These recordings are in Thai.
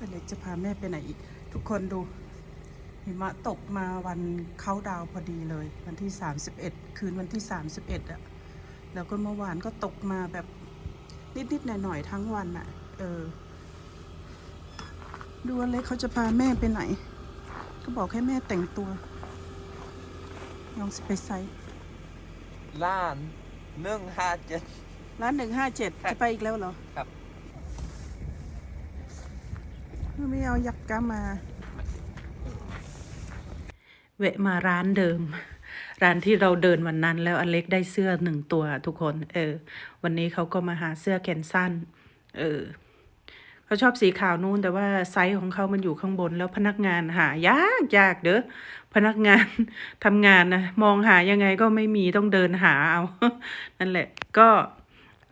อเล็กจะพาแม่ไปไหนอีก ทุกคนดู หิมะตกมาวันเข้าดาวน์พอดีเลย วันที่ 31 คืนวันที่ 31อะแล้วก็เมื่อวานก็ตกมาแบบนิดๆหน่อยๆทั้งวันอะเออ ดูอเล็กเขาจะพาแม่ไปไหน ก็บอกให้แม่แต่งตัวลองไปไซต์ล้านหนึ่งห้าเจ็ดร้านหนึ่งห้าเจ็ดครับจะไปอีกแล้วเหรอ ครับ ไม่เอายักษ์กามาแวะมาร้านเดิม ร้านที่เราเดินวันนั้นแล้วอเล็กได้เสื้อหนึ่งตัวทุกคน เออ วันนี้เขาก็มาหาเสื้อแขนสั้น เออเขาชอบสีขาวนู่นแต่ว่าไซส์ของเขามันอยู่ข้างบนแล้วพนักงานหายากยากเด้อพนักงานทำงานนะมองหายังไงก็ไม่มีต้องเดินหาเอา นั่นแหละ ก็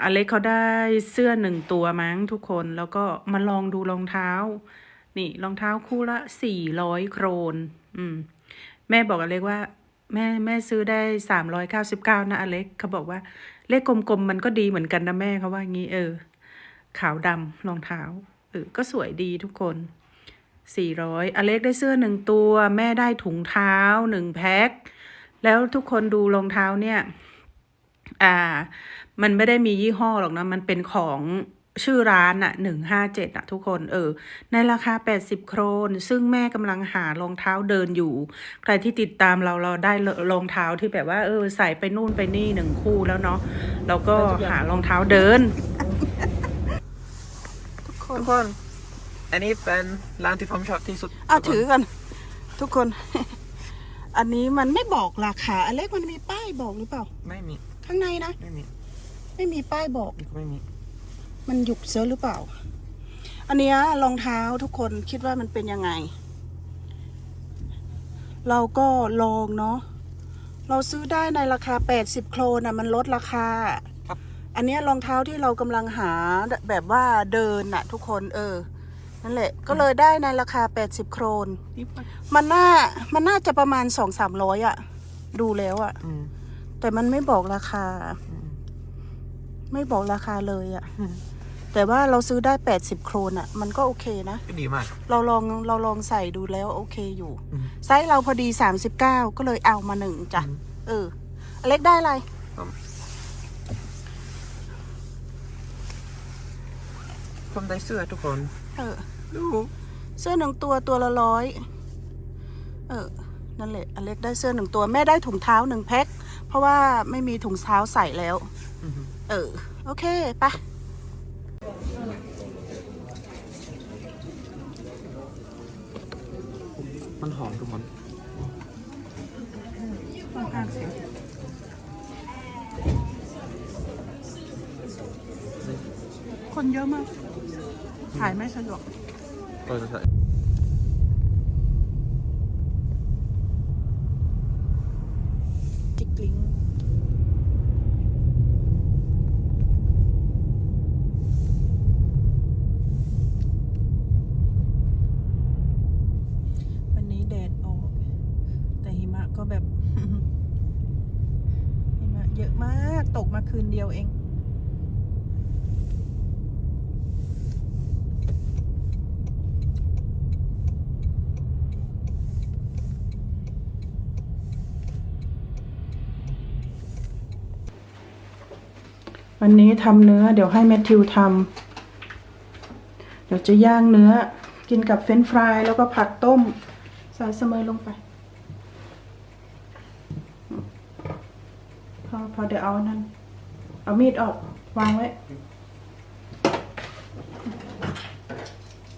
อเล็กเขาได้เสื้อหนึ่งตัวมั้งทุกคนแล้วก็มาลองดูรองเท้า นี่รองเท้าคู่ละสี่ร้อยโครน อืม แม่บอกอเล็กว่า แม่แม่ซื้อได้สามร้อยเก้าสิบเก้านะอเล็กเขาบอกว่า เลขกลมๆมันก็ดีเหมือนกันนะแม่เขาว่างี้ เออ ขาวดำรองเท้าเออก็สวยดีทุกคนสี่ร้อยอเล็กได้เสื้อหนึ่งตัว แม่ได้ถุงเท้าหนึ่งแพ็คแล้วทุกคนดูรองเท้าเนี่ย อ่า มันไม่ได้มียี่ห้อหรอกนะ มันเป็นของชื่อร้านอะหนึ่งห้าเจ็ดอะทุกคนเออ ในราคาแปดสิบโครน ซึ่งแม่กำลังหารองเท้าเดินอยู่ ใครที่ติดตามเราเราได้รองเท้าที่แบบว่า เออ ใส่ไปนู่นไปนี่หนึ่งคู่แล้วเนาะแล้วก็หารองเท้าเดิน ทุกคทุนกคน อันนี้เป็นร้านที่ผมชอบที่สุดอะทุกคนถือกัน ทุกคน อันนี้มันไม่บอกราคาอเล็กมันมีป้ายบอกหรือเปล่า ไม่มี ข้างในนะ ไม่มี ไม่มีป้ายบอกนี่ก็ไม่มี มันหยุกเซอหรือเปล่า อันเนี้ยรองเท้าทุกคนคิดว่ามันเป็นยังไง เราก็ลองเนาะ เราซื้อได้ในราคา 80 โครนอะมันลดราคาครับอันเนี้ยรองเท้าที่เรากำลังหาแบบว่าเดินน่ะ ทุกคนเออ นั่นแหละ ก็เลยได้ในราคา 80 โครนนี่ไปมันน่า มันน่าจะประมาณ2-300อะ ดูแล้วอะอืม แต่มันไม่บอกราคาอืมไม่บอกราคาเลยอะแต่ว่าเราซื้อได้80โครนอะมันก็โอเคนะ ก็ดีมาก เราลองเราลองใส่ดูแล้วโอเคอยู่อืมไซส์เราพอดี39ก็เลยเอามาหนึ่งจ้ะอืมเออ อเล็กได้อะไร ผมได้เสื้อทุกคน เออ ดู เสื้อหนึ่งตัวตัวละร้อย เออ นั่นแหละ อเล็กได้เสื้อหนึ่งตัว แม่ได้ถุงเท้าหนึ่งแพ็คเพ ราะว่าไม่มีถุงเท้าใส่แล้วอือฮึเออ โอเคไปะมันหอมทุกคนคนเยอะมาก ถ่ายไม่สะดวกก็จะใส่จิกลิงวันนี้แดดออก แต่หิมะก็แบบ หิมะเยอะมาก ตกมาคืนเดียวเอง วันนี้ทำเนื้อเดี๋ยวให้แมทธิวทำเดี๋ยวจะย่างเนื้อกินกับเฟรนฟรายแล้วก็ผักต้มใส่เสมอลงไป พอพอเดี๋ยวเอานั่น เอามีดออกวางไว้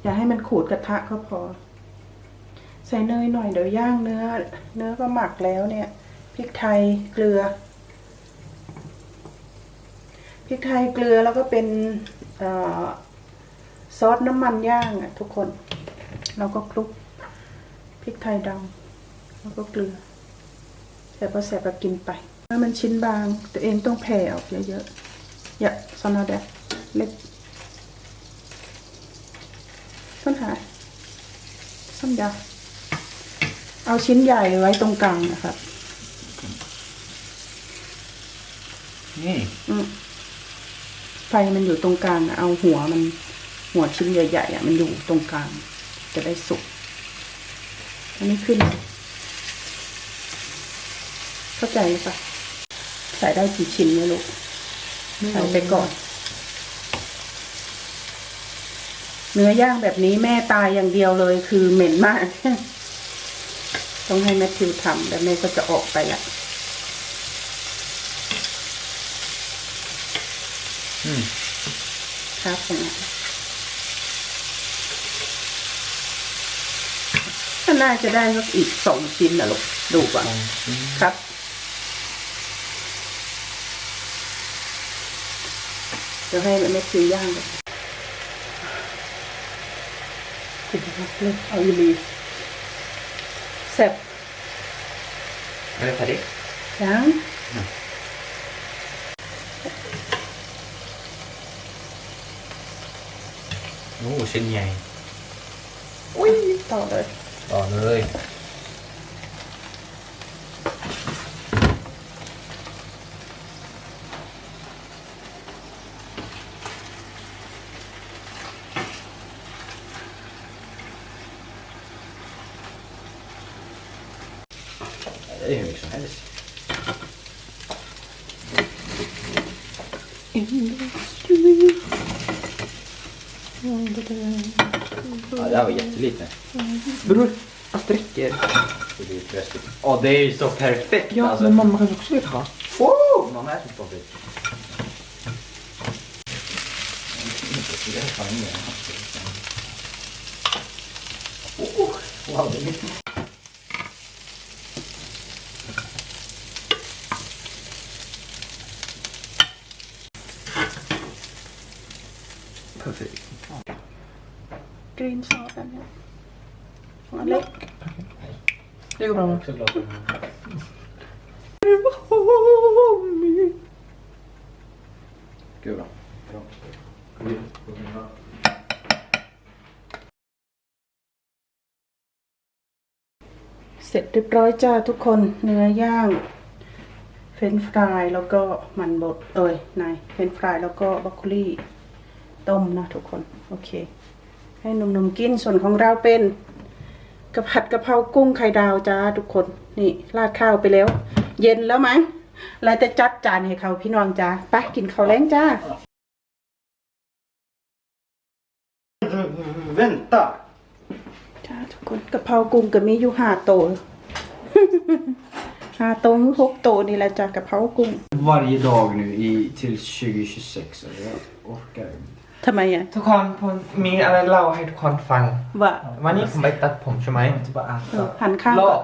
อย่าให้มันขูดกระทะก็พอ ใส่เนยหน่อยเดี๋ยวย่างเนื้อ เนื้อก็หมักแล้วเนี่ยพริกไทยเกลือ พริกไทยเกลือแล้วก็เป็นเออซอสน้ำมันย่างอะทุกคน เราก็คลุกพริกไทยดำแล้วก็เกลือแต่พอแสบก็กินไปเมื่อมันชิ้นบางตัวเองต้องแผ่ออกเยอะๆอย่าซอนเอาแดดเล็กส้นหายส้นยาวเอาชิ้นใหญ่ไว้ตรงกลางนะครับ นี่ อืม ไฟมันอยู่ตรงกลาง เอาหัวมันหัวชิ้นใหญ่ๆอะมันอยู่ตรงกลาง จะได้สุก อันนี้ขึ้น เข้าใจไหมปะใส่ได้กี่ชิ้นเนี่ยลูกใส่ไปก่อน เนื้อย่างแบบนี้แม่ตายอย่างเดียวเลยคือเหม็นมาก ต้องให้แมทธิวทำแล้วแม่ก็จะออกไปละ อืม ครับอย่างนั้นก็น่าจะได้สักอีกสองชิ้นนะลูกดูก่อนครับเดี๋ยวให้แม่ทิวย่างก่อนกินนะครับเลือกเอาอีหลีแซ่บ Är det färdigt? ยังโอ้ชิ้นใหญ่อุ้ยต่ อเลยต่อเลย Bror, att räcker. Det plötsligt. Åh, det är ju så perfekt Ja, alltså. men mamma kanske också vill ha. Wow! Mamma. Jag tar ner den. Oh, Wow, det är mycket. Perfekt. ก Det går bra. Också glad för den här. 'Gud bra. Bra. เสร็จเรียบร้อยจ้าทุกคนเนื้อย่างเฟรนช์ฟรายแล้วก็มันบดเอ้ยนายเฟรนช์ฟรายแล้วก็บรอกโคลีต้มนะทุกคน โอเค ให้หนุ่มๆกินส่วนของเราเป็น กระผัดกะเพรากุ้งไข่ดาวจ้าทุกคน นี่ราดข้าวไปแล้ว เย็นแล้วมั้งแล้วจะจัดจานให้เขาพี่น้องจ้าไปกินข้าวแล้งจ้า Vänta! จ้าทุกคนกะเพรากุ้งก็มีอยู่ห้าโตวห้าโตวหรือหกโตวนี่แหละจ้ากะเพรากุ้ง Varje dag nu i, till 2026. Alltså, jag orkar inte. ทำไมอะ ทุกคนผมมีอะไรเล่าให้ทุกคนฟัง ว่าวันนี้ผมไปตัดผมใช่ไหม Inte bara เออ äta. หันข้างโลก่อน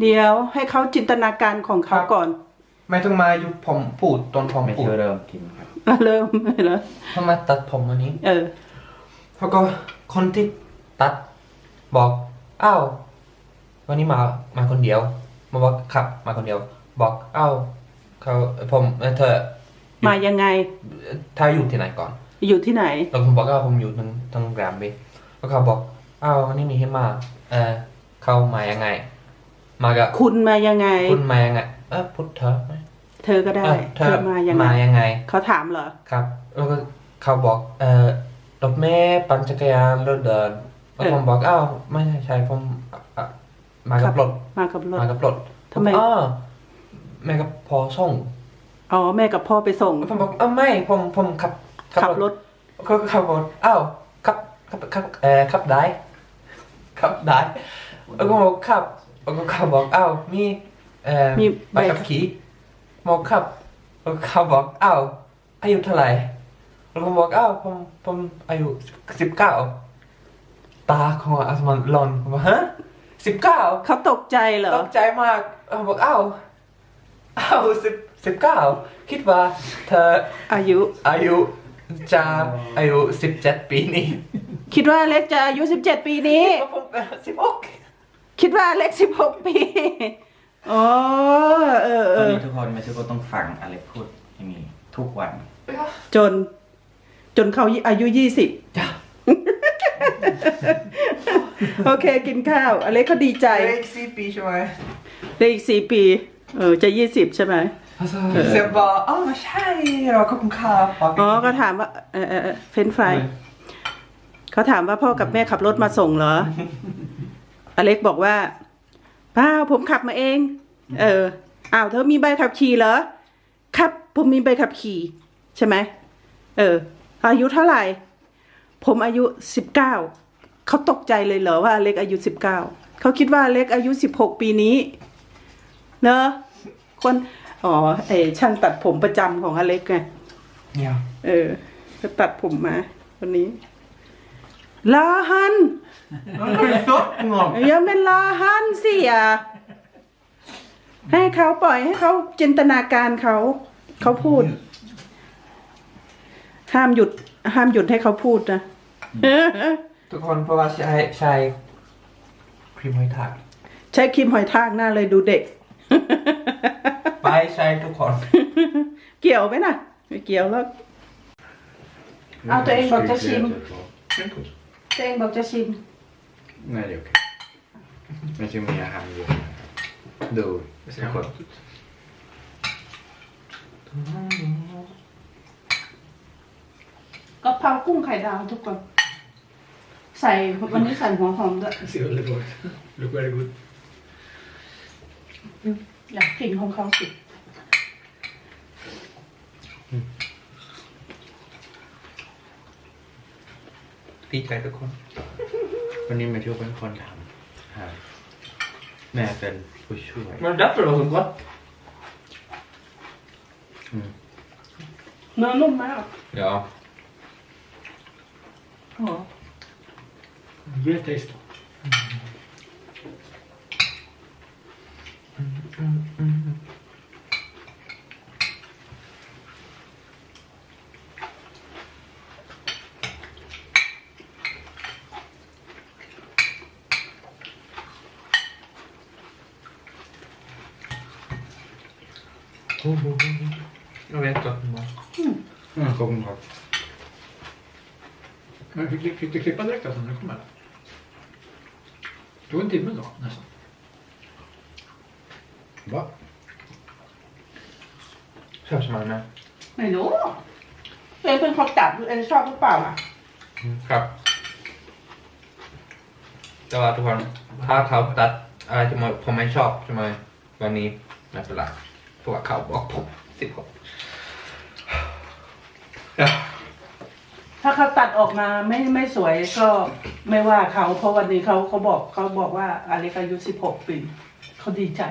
เดี๋ยวให้เขาจินตนาการของเขาก่อน ไม่ต้องมาอยู่ผมปูดตอนผมปูดเริ่มกินครับอะเริ่มแล้วผมมาตัดผมวันนี้ เออแล้วก็คนที่ตัดบอกอ้าววันนี้มามาคนเดียว มาบอกครับ มาคนเดียว บอกอ้าวเขาผมเอ่อเธอมายังไงเธออยู่ที่ไหนก่อน อยู่ที่ไหนแล้วผมบอกว่าผมอยู่ทางทางแกรมบีแล้วเขาบอกอ้าววันนี้มีให้มาเออเขามายังไง มากับคุณมายังไง คุณมายังไงเออพุทธเธอไหมเธอก็ได้ เออเธอมายังไงมายังไง เขาถามเหรอ ครับ แล้วก็เขาบอก เอ่อรถเมล์ปั่นจักรยานรถเดินแล้วเออผมบอกอ้าวไม่ใช่ใช่ผมอะอะมากับรถมากับรถ มากับรถทำไม อ๋อแม่กับพอส่งอ๋อแม่กับพ่อไปส่ง ผมบอกอ้าวไม่ผมผมขับ ขับรถเขาเขาบอกอ้าวขับขับขับเอ่อขับได้ขับได้แล้วก็บอกขับแล้วก็เขาบอกอ้าวมีเอ่อมีใบขับขี่บอกขับแล้วก็เขาบอกอ้าวอายุเท่าไหร่แล้วผมบอกอ้าวผมผมอายุสิบเก้าตาของอาสมันหลอนผมบอกฮะสิบเก้าเขาตกใจเหรอตกใจมากผมบอกอ้าวอ้าวสิบสิบเก้าคิดว่าเธออายุอายุ จะอายุสิบเจ็ดปีนี้คิดว่าเล็กจะอายุสิบเจ็ดปีนี้แล้วผมสิบหกคิดว่าเล็กสิบหกปีอ๋อเออเอตอนอนี้ทุกคนไม่ใช่ก็ต้องฟังอะไรพูดให้มีทุกวันจน จนเขาอายุยี่สิบจ้ะโอเคกินข้าว อเล็กเขาดีใจ เลขสี่ปีใช่ไหมได้อีกสี่ปี เออจะยี่สิบใช่ไหม เซฟบอกอ๋อไม่ใช่เราก็คุณค่าอ๋อก็ถามว่าเออเออเออเฟรนช์ฟรายเขาถามว่าพ่อกับแม่ขับรถมาส่งเหรอ อเล็กบอกว่าเปล่าผมขับมาเอง เอออ้าวเธอมีใบขับขี่เหรอ ครับ ผมมีใบขับขี่ ใช่ไหมเออ อายุเท่าไหร่ ผมอายุสิบเก้าเขาตกใจเลยเหรอว่าอเล็กอายุสิบเก้าเขาคิดว่าอเล็กอายุสิบหกปีนี้ เนอะคน อ๋อไอช่างตัดผมประจำของอเล็กไง Ja. เออก็ตัดผมมาวันนี้ ลาฮันยังเป็นลาฮันสิอะให้เขาปล่อยให้เขาจินตนาการเขา เขาพูด ห้ามหยุด ห้ามหยุดให้เขาพูดนะ ทุกคนเพราะว่าใช้ใช้ครีมหอยทาก ใช้ครีมหอยทากหน้าเลยดูเด็ก ไปใช้ทุกคน เกี่ยวไหมน่ะ ไม่เกี่ยวแล้ว Ja, det är gott att sim. ตัวเองบอกจะชิม Nej, det är okej. Men så mer han ju. Du, kolla. กะเพรากุ้งไข่ดาวทุกคน ใส่วันนี้ใส่หัวหอมด้วย See really good. Look very good. อยากกินของเขาสิดีใจทุกคน วันนี้แมทธิวเป็นคนทำครับแม่เป็นผู้ช่วย Men därför var det gott. เนื้อนุ่มมาก Ja. Great taste. Jag vet att den var... Mm, kom ihåg. Men fick, fick du klippa direkt alltså när du kom här? Det tog en timme då nästan. Va? Kör som man är. ไม่รู้เองเป็นคนจับเองชอบหรือเปล่าล่ะครับ แต่ว่าทุกคนถ้าเขาตัดอะไรที่มันผมไม่ชอบใช่ไหมวันนี้ไม่เป็นไรเพราะว่าเขาบอกผม สิบหกถ้าเขาตัดออกมาไม่ไม่สวยก็ไม่ว่าเขาเพราะวันนี้เขาเขาบอกเขาบอกว่าอเล็กอายุสิบหกปีเขาดีใจ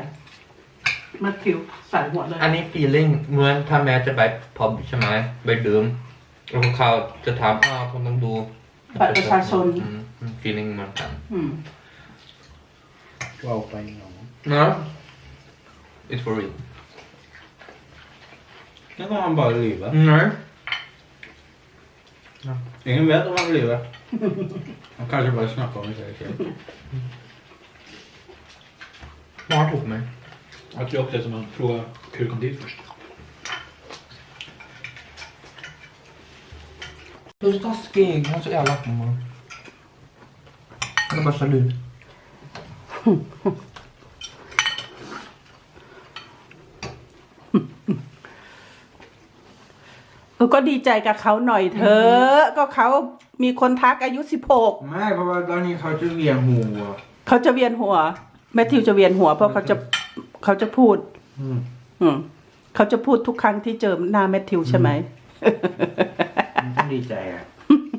มาทิวใส่หัวเลย อันนี้ feeling เหมือนถ้าแม่จะไปพบใช่ไหมไปดื่มแล้วเขาจะถามอ้าวผมต้องดูบัตรประชาชน อืม feeling เหมือนกันอืม Wow, på en gång. นะ it's for real Nu kommer han bara lyva. nej Ingen vet om han vill lyva. Han kanske bara snackar om det säger fel. หมอถูกไหม Jag tror också att man provar hur det kom dit först. Du är så taskig, han är så elak mamma. Han är bara jaloux. เออ ก็ดีใจกับเขาหน่อยเถอะก็เขามีคนทักอายุสิบหก Nej, pappa, Daniel har ju ven hår. เขาจะเวียนหัว แมทธิวจะเวียนหัว เพราะเขาจะเขาจะพูด Mm. อืมเขาจะพูดทุกครั้งที่เจอหน้าแมทธิวใช่ไหม Man kan ดีใจอะ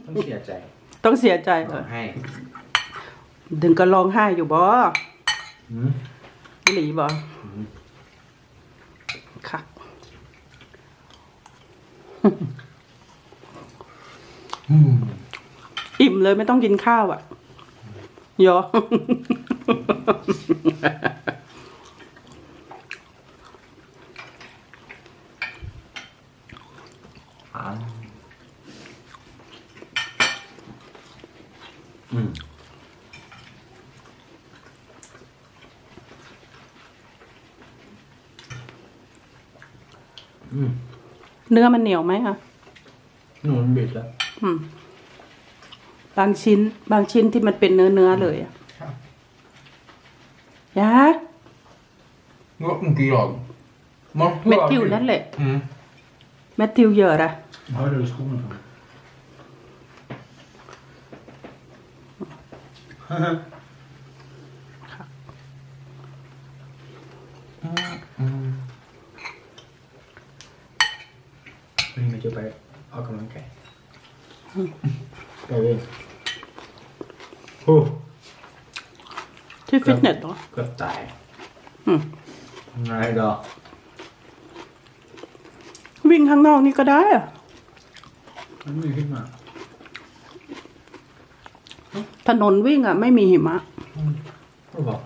ต้องเสียใจ ต้องเสียใจเหรร้อองไห้ดึงก็ร้องไห้อยู่บ่อืมหลีบ่ค่ะ อิ่มเลยไม่ต้องกินข้าวอะยออืมอืม เนื้อมันเหนียวไหมคะหนูมันบิดแล้วอืม บางชิ้น บางชิ้นที่มันเป็นเนื้อเนื้อๆเลยอะยะ Gott inte jag. Man แมทธิวนั่นแหละ Mm. แมทธิวเยอะอะ Har du skorna på? วันนี้เราจะไปออกกำลังกาย ไปเว้ยโอ้ที่ฟิตเนสเหรอ เกือบตายอืม ไงดอกวิ่งข้างนอกนี่ก็ได้อะมันมีขึ้นมาถนนวิ่งอะ ไม่มีหิมะ ก็บอก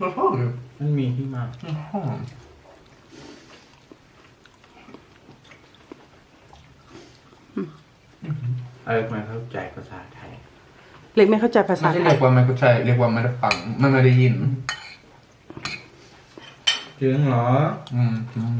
มันหอมมันมีขึ้นมามันหอม อะไรมาเข้าใจภาษาไทยเล็กไม่เข้าใจภาษาไม่ใช่ไทเรียยกว่าไม่เข้าใจเรียกว่าไม่ได้ฟังไม่ไม่ได้ยิน จริงเหรออืมอืม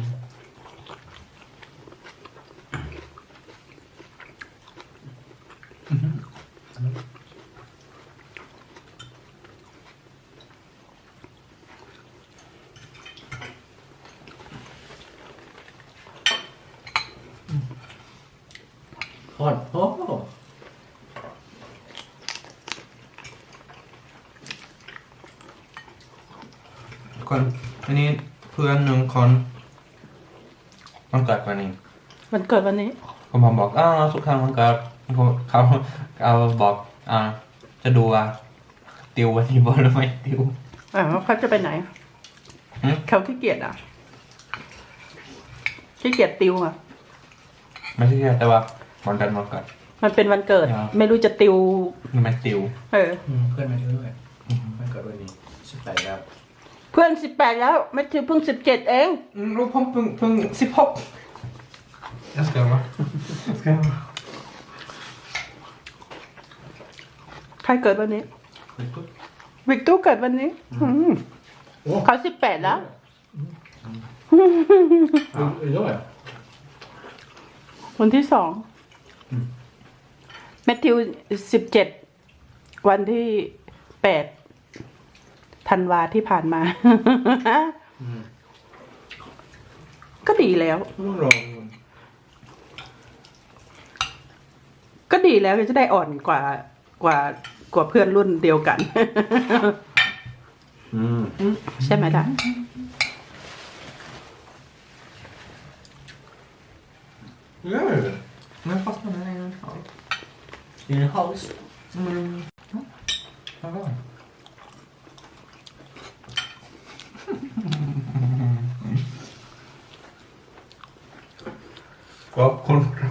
โคตรโอ้ คน อันนี้เพื่อนหนึ่งคนมันเกิดวันนี้มันเกิดวันนี้ผมผมบอกอ้าวสุขสันต์วันเกิดเขาเขาเอาบอกอ่าจะดูว่าติววันนี้บอลหรือไม่ติวอ่าเขาจะไปไหนหืมเขาขี้เกียจอะขี้เกียจติวอะ ไม่ใช่แค่แต่ว่าวันกันวันเกิด มันเป็นวันเกิด ครับ ไม่รู้จะติวหรือไม่ติว เออเพื่อนมาด้วยมันเกิดวันนี้สิบแปดแล้ว เพื่อนสิบแปดแล้วแมทธิวเพิ่งสิบเจ็ดเองรู้ผมเพิ่งเพิ่งสิบหกยังเกิดมาใครเกิดวันนี้ วิกตู้เกิดวันนี้อืมเขาสิบแปดแล้ว Idag ja. วันที่สองแมทธิวสิบเจ็ดวันที่แปด ธันวาที่ผ่านมา ก็ดีแล้ว ต้องรอก็ดีแล้วก็จะได้อ่อนกว่ากว่ากว่าเพื่อนรุ่นเดียวกัน อืมใช่ไหมล่ะ Ja, Men fast man är en halv. i en hals. Mm. Vadå? Vad kontra.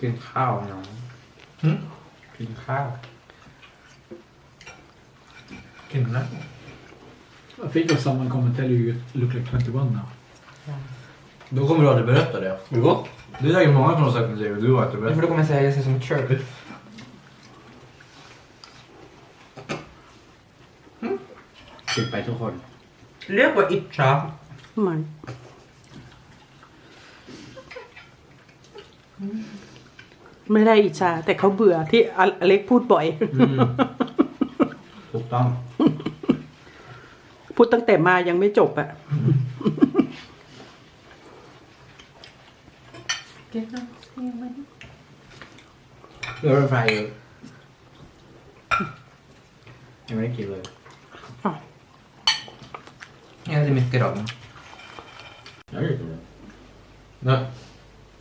กินข้าวน้อง Mm. กินข้าว Kvinna. Fikasammankommet eller ju Look Like 21 now. Då kommer du att berätta det. Jo. Det är säkert många som har sagt det, och du har inte För berättat. då kommer jag säga att jag ser som ett kör. ติดไปทุกคน Lek vad itcha. มันไม่ได้อิจฉาแต่เขาเบื่อที่อเล็กพูดบ่อย ถูกต้อง พูดตั้งแต่มายังไม่จบอะเรือรถไฟยังไม่ได้กินเลย Jag hade mycket då. ยังไม่ได้กินเลย Nej.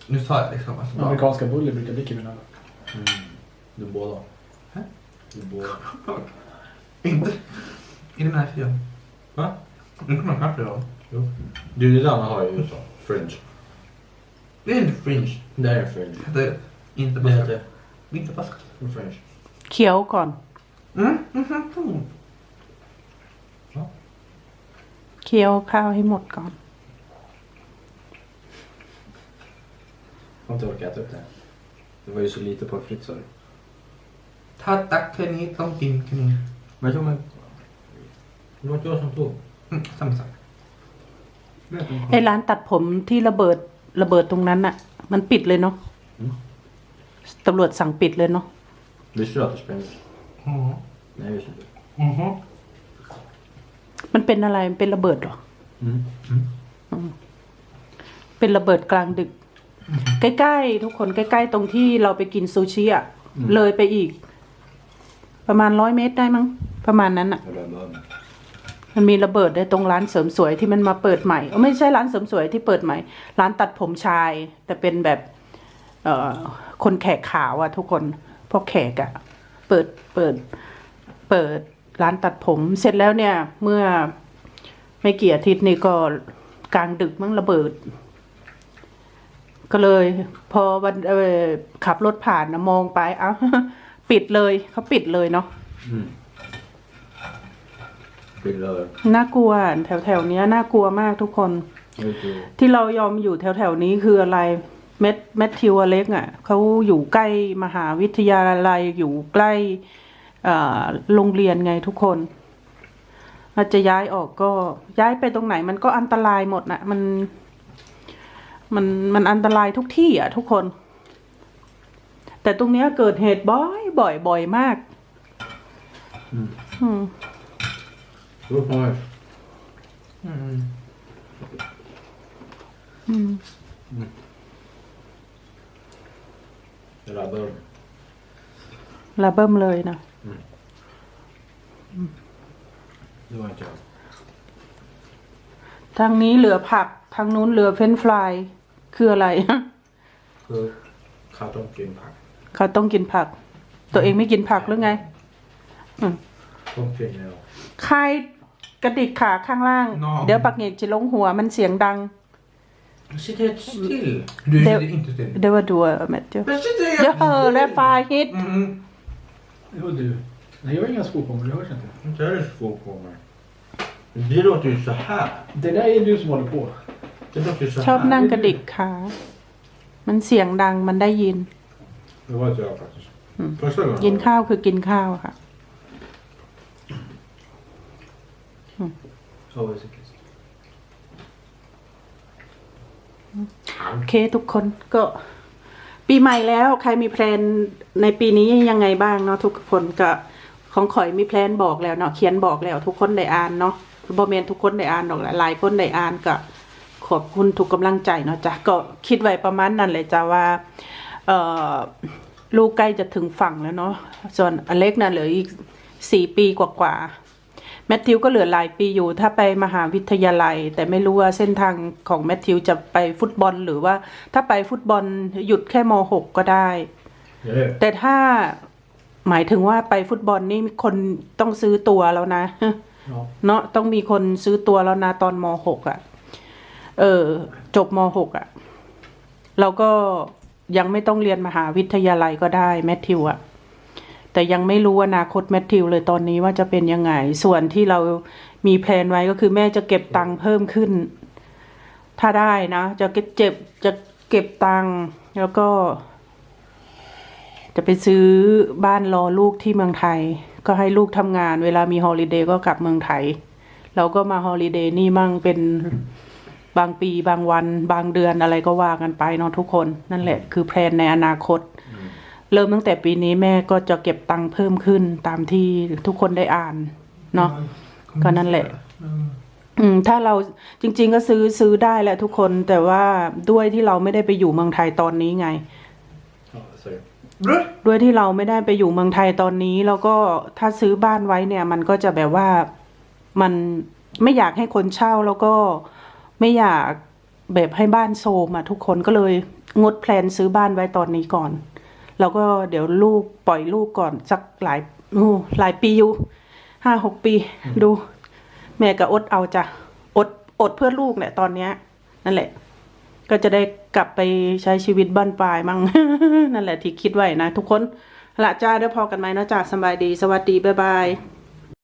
Nu sa jag liksom alltså bara. Amerikanska bullar brukar dricka min öl. Du båda. Hä? Du båda. Inte. Inte den här filmen. Va? Inte någon kaffe då. Jo. Du, det där man har i USA. Fringe. Det är inte fringe. Det här är fringe. Det är inte Det bara. heter Inte bara. fringe. เคี้ยวก่อน Mm. Mhm. เคี้ยวข้าวให้หมดก่อน Jag har inte orkat äta upp det. Det var ju så lite på fritt sa du. ถ้าตักแค่นี้ต้องกินแค่นี้ Men jag tror man... Det var inte jag som tog. อืม samma sak ไอ้ร้านตัดผมที่ระเบิดระเบิดตรงนั้นอะมันปิดเลยเนาะอืม ตำรวจสั่งปิดเลยเนาะ Visste du att det sprängdes? อ๋อ Nej, jag visste inte. อือฮึ มันเป็นอะไรมันเป็นระเบิดเหรอ Mm. เป็นระเบิดกลางดึก ใกล้ๆทุกคนใกล้ๆตรงที่เราไปกินซูชิอะเลยไปอีก ประมาณร้อยเมตรได้มั้งประมาณนั้นอะ Det där bör man. มันมีระเบิดในตรงร้านเสริมสวยที่มันมาเปิดใหม่เอ้าไม่ใช่ร้านเสริมสวยที่เปิดใหม่ ร้านตัดผมชาย แต่เป็นแบบ เอ่อคนแขกขาวอะทุกคนพวกแขกอะเปิดเปิด เปิด ร้านตัดผมเสร็จแล้วเนี่ยเมื่อไม่กี่อาทิตย์นี่ก็กลางดึกมั้งระเบิด ก็เลย พอวันเออขับรถผ่านนะมองไปเอ้าปิดเลยเขาปิดเลยเนาะ Mm. Fyller น่ากลัวแถวแถวๆเนี้ยน่ากลัวมากทุกคน ut och ที่เรายอมอยู่แถวแถวๆนี้คืออะไรเมทแมทธิวอเล็กอะเขาอยู่ใกล้มหาวิทยาลัยอยู่ใกล้เอ่อ โรงเรียนไงทุกคนอาจจะย้ายออกก็ย้ายไปตรงไหน มันก็อันตรายหมดนะมัน มันมันอันตรายทุกที่อะ ทุกคน แต่ตรงเนี้ยเกิดเหตุบ่อยบ่อยบ่อยมากอืม Upp med mig. อืมอืม Det där bör ระเบิ้มเลยนะ Det var inte jag. ทางนี้เหลือผัก ทางนู้นเหลือเฟรนช์ฟราย คืออะไร För kartongen pack. เขาต้องกินผัก ตัวเองไม่กินผักหรือไง Tomten ja. ใครกระดิกขาข้างล่าง น้อง เดี๋ยวปักเงกจะลงหัวมันเสียงดัง Sitt helt still. Du Det- sitter inte still. เดี๋ยวว่าดูอะแมทธิว Men sitter เดี๋ยวเฮอและฟาฮิต Mm. Jo du. Nej, jag har inga skor på mig, det hörs inte. Inte har du skor på mig. Det låter ju så här. Det där är du som håller på. Det låter ju så ชอบ här. นั่งกระดิกขา มันเสียงดังมันได้ยิน Det var inte jag faktiskt. Mm. Första gången. กินข้าวคือกินข้าวค่ะ Always a kiss. โอเคทุกคนก็ ปีใหม่แล้วใครมีแพลนในปีนี้ยังไงบ้างเนาะทุกคนก็ของข่อยมีแพลนบอกแล้วเนาะเขียนบอกแล้ว ทุกคนได้อ่านเนาะบอเมนทุกคนได้อ่านดอกแหละหลายคนได้อ่านก็ขอบคุณทุกกำลังใจเนาะจ้ะก็คิดไว้ประมาณนั้นเลยจ้ะว่าเอ่อลูกใกล้จะถึงฝั่งแล้วเนาะส่วนอเล็กน่ะเหลืออีกสี่ปีกว่าๆ แมทธิวก็เหลือหลายปีอยู่ ถ้าไปมหาวิทยาลัย แต่ไม่รู้ว่าเส้นทางของแมทธิวจะไปฟุตบอลหรือว่าถ้าไปฟุตบอลหยุดแค่ม .6 ก็ได้ Eller hur? แต่ถ้าหมายถึงว่าไปฟุตบอลนี่คนต้องซื้อตัวแล้วนะ Ja. เนาะต้องมีคนซื้อตัวแล้วนะตอนม .6 อะ เออ จบม .6 อะ เราก็ยังไม่ต้องเรียนมหาวิทยาลัยก็ได้แมทธิวอะ แต่ยังไม่รู้อนาคตแมทธิวเลยตอนนี้ว่าจะเป็นยังไง ส่วนที่เรามีแพลนไว้ก็คือแม่จะเก็บตังค์เพิ่มขึ้น ถ้าได้นะ จะเก็บเจ็บจะเก็บตังค์แล้วก็ จะไปซื้อบ้านรอลูกที่เมืองไทย ก็ให้ลูกทำงาน เวลามีฮอลิเดย์ก็กลับเมืองไทยเราก็มาฮอลิเดย์นี่มั่งเป็นบางปีบางวัน บางเดือนอะไรก็ว่ากันไปเนาะทุกคน นั่นแหละคือแพลนในอนาคต เริ่มตั้งแต่ปีนี้แม่ก็จะเก็บตังค์เพิ่มขึ้นตามที่ทุกคนได้อ่านเนาะก็นั่นแหละ อืม ถ้าเราจริง ๆ ก็ซื้อซื้อได้แหละทุกคนแต่ว่าด้วยที่เราไม่ได้ไปอยู่เมืองไทยตอนนี้ไง Ja, sorry. ด้วยที่เราไม่ได้ไปอยู่เมืองไทยตอนนี้ แล้วก็ถ้าซื้อบ้านไว้เนี่ย มันก็จะแบบว่ามันไม่อยากให้คนเช่าแล้วก็ไม่อยากแบบให้บ้านโซมอะทุกคนก็เลยงดแพลนซื้อบ้านไว้ตอนนี้ก่อน แล้วก็เดี๋ยวลูกปล่อยลูกก่อนสักหลายอู้หลายปีอยู่ห้าหกปีดู แม่ก็อดเอาจ้ะอดอดเพื่อลูกแหละตอนเนี้ย นั่นแหละ ก็จะได้กลับไปใช้ชีวิตบ้านปลายมั่งนั่นแหละที่คิดไว้นะ ทุกคนละจ้าเดี๋ยวพอกันไหมนะจ้าสบายดี สวัสดี บ๊ายบาย